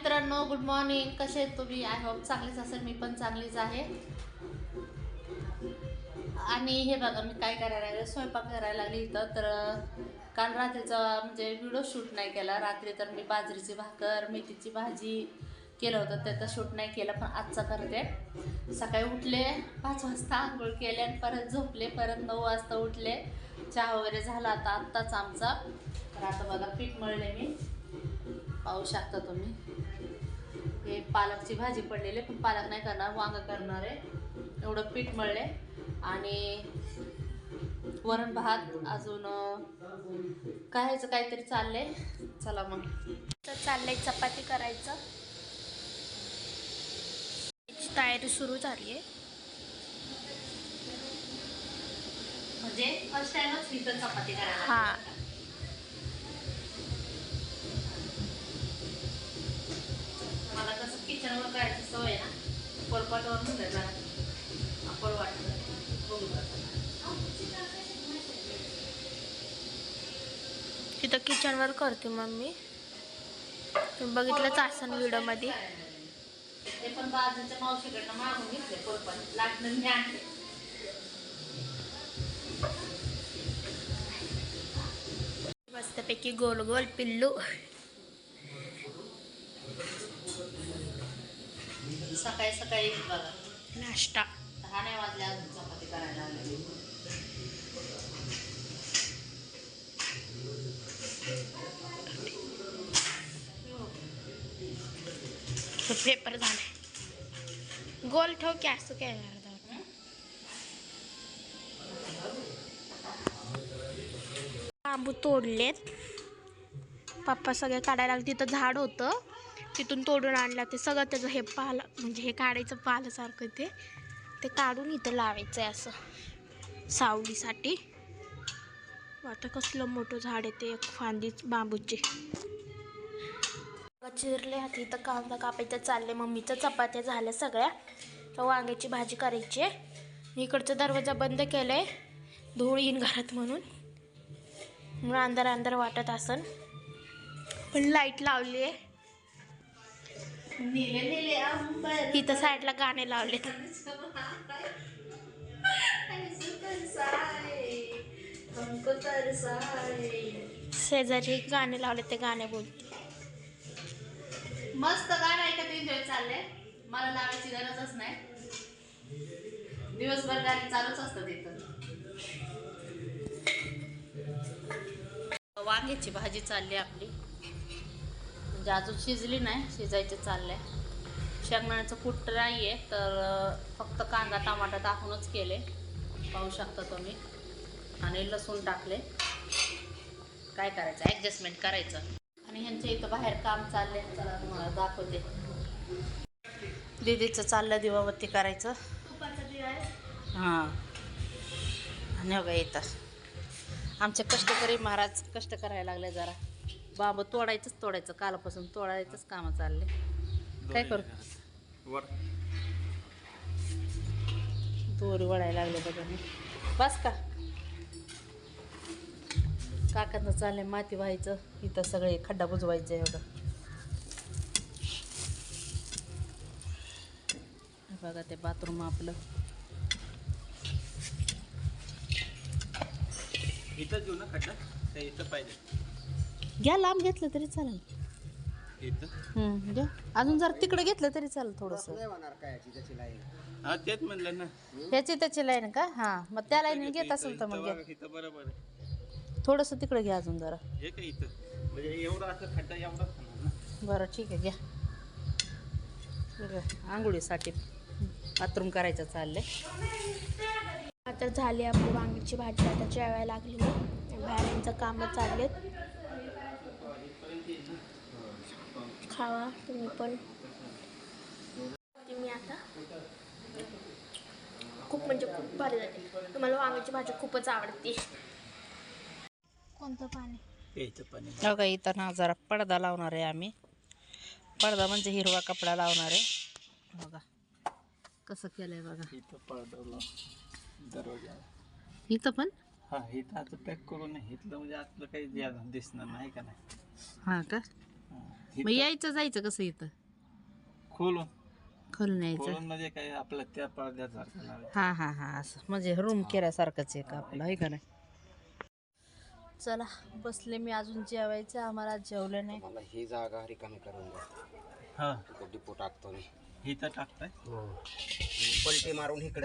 मित्रांनो good morning कसे आहेत तुम्ही? आय होप चांगलीच असेल. मी पण चांगलीच आहे. आणि हे बघा मी काय करायला लागले? स्वयंपाक करायला लागले इथं. तर काल रात्रीचा म्हणजे व्हिडिओ शूट नाही केला. रात्री तर मी बाजरीची भाकर मेथीची भाजी केलं होतं. त्याचं शूट नाही केलं पण आजचा करते. सकाळी उठले पाच वाजता आंघोळ केले आणि परत झोपले. परत नऊ वाजता उठले. चहा वगैरे झाला आता. आत्ताच आमचा. तर आता बघा पीठ मळले मी. पाहू शकता तुम्ही. हे पालकची भाजी पडलेली पण पालक नाही करणार वांग करणार आहे. एवढं पीठ मळले आणि वरण भात अजून अं, कायचं काहीतरी चाललंय? चला मग. तर चाललंय चपाती करायचं. याची तयारी सुरू झाली आहे म्हणजे फर्स्ट टाइमच इथं चपाती करायला हा. करायची सवय ना. पोलपाटवर म्हणलं जरा आपण बघू. तिथं किचनवर करते मम्मी तुम्ही बघितलंच असन व्हिडिओमध्ये ते पण बाजूच्या मावशीकडनं मागून घेतले लाटणं मी आणले मस्तपैकी गोल गोल पिल्लू. सकाळी सकाळी बघा. नाश्ता. दहा नाही वाजले अजून चपाती करायला लागले. पेपर झाला गोल ठेव की असं काय बांबू तोडलेत. पप्पा सगळे काढायला लागले. तिथं झाड होतं. तिथून तोडून आणलं. ते सगळं त्याचं हे पाल म्हणजे हे काढायचं पालासारखं ते. ते काढून इथं लावायचं आहे असं. सावलीसाठी. आता कसलं मोठं झाड आहे ते एक फांदीच बांबूची. चिरले हाती इथं कांदा कापायचं चालले मम्मीचं चपात्या झाल्या सगळ्या. तर वांग्याची भाजी करायची आहे. इकडचा दरवाजा बंद केलाय. धूळ येईन घरात म्हणून. म्हणून अंधार अंधार वाटत असन. पण लाइट लावली आहे. इथं साईडला गाणे लावले शेजारी गाणे लावले ते गाणे बोलते मस्त गाणं ऐकत एन्जॉय चाललंय. मला लावायची गरजच नाही. दिवसभर गाणी चालूच असतात इथं. वांग्याची भाजी चालली आपली. म्हणजे अजून शिजली नाही शिजायचं चाललं आहे शेंगदाण्याचं कूट नाही आहे तर फक्त कांदा टमाटा टाकूनच केले. पाहू शकता तुम्ही. आणि लसूण टाकले. काय करायचं? ॲडजस्टमेंट करायचं. आणि ह्यांच्या इथं बाहेर काम चाललंय. चला तुम्हाला दाखवते. दिदीचं चाललं दिवाबत्ती करायचं. हां. आणि हो बघा येतात आमचे कष्टकरी महाराज कष्ट करायला लागले जरा. बाबा तोडायचंच तोडायचं कालपासून तोडायचंच कामं चालले. काय करू? वर. दोरी वळायला लागले बघा बस का? काकांचं चाललंय माती व्हायचं इथं सगळे खड्डा बुजवायचं आहे बघा बघा ते बाथरूम आपलं. इथं घेऊ ना खड्डा? इथं पाहिजे. घ्या लांब घेतलं तरी चालेल. हम्म, घ्या. अजून जर तिकडे घेतलं तरी चालेल थोडंसं. हा तेच म्हणलं ना. ह्याची त्याची लाईन का? हां मग त्या लाईन घेत असेल तर मग घ्या. इथं बरोबर आहे. थोडंसं तिकडे घ्या अजून जरा. हे काय इथं? म्हणजे एवढं असं खड्डा एवढाच होणार ना. बरं ठीक आहे घ्या. बरं, आंघोळीसाठी बाथरूम करायचं चाललंय. आता झाली आपली वांग्याची भाजी आता जेवायला लागली बाहेरचं कामं चाललेत. खावा तुम्ही पण. मी आता खूप म्हणजे खूप भारी झाली तुम्हाला वांग्याची भाजी खूपच आवडते. कोणतं पाणी? इथं पाणी. बघा इथं ना जरा पडदा लावणार आहे आम्ही. पडदा म्हणजे हिरवा कपडा लावणार आहे. बघा कसं केलंय बघा. इथं दरवाजा. इथं पण? हा इथं आता पॅक करून इथलं म्हणजे आतलं काही दिसणार नाही का नाही. हां का. मग यायचं जायचं कसं इथं? खोलून. खोलून यायचं? खोलून म्हणजे काय आपलं त्या लावायचं. हा हा हा असं. म्हणजे रूम केल्यासारखंच आहे का आपलं आहे का नाही? चला बसले मी अजून जेवायचं आम्हाला जेवलं नाही. मला ही जागा रिकामी करून द्या. हा. तिथे डिपो टाकतो मी. इथं टाकताय? पलटी मारून इकडे